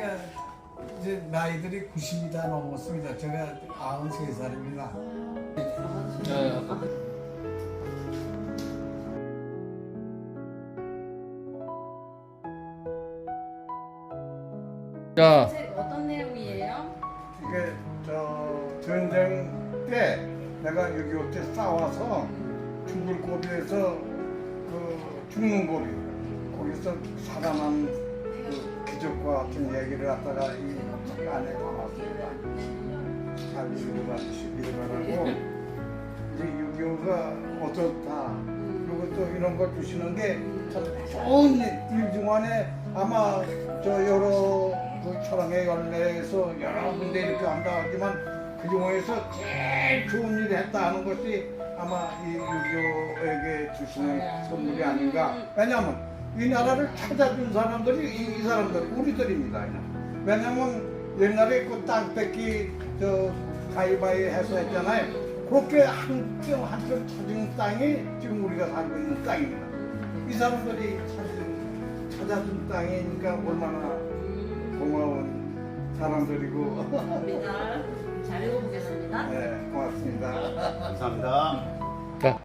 그러니까 이제 나이들이 90이 다 넘었습니다. 제가 93살입니다. 네, 자, 책 어떤 내용이에요? 이게 저 전쟁 때 내가 6.25 때 싸워서 죽을 고비에서 그 죽는 고비 거기서 살아난 그 기적과 같은 얘기를 갖다가 이책 안에 담았습니다. 잘 읽어봐주시기 바라고 이제 6.25가 어떻다 그리고 또 이런 걸 주시는 게참 좋은 일중 안에 아마 저 여러 그 철학의 연례에서 여러 군데 이렇게 한다 하지만 그 중에서 제일 좋은 일을 했다 하는 것이 아마 이 유교에게 주시는 선물이 아닌가 왜냐하면 이 나라를 찾아준 사람들이 이, 이 사람들 우리들입니다 그냥. 왜냐하면 옛날에 그 땅 뺏기 저 가위바위 해서 했잖아요 그렇게 한평 한평 찾은 땅이 지금 우리가 살고 있는 땅입니다 이 사람들이 찾은, 찾아준 땅이니까 얼마나 고마운 사람들이고 감사합니다. 잘 읽어보겠습니다. 네 고맙습니다. 감사합니다.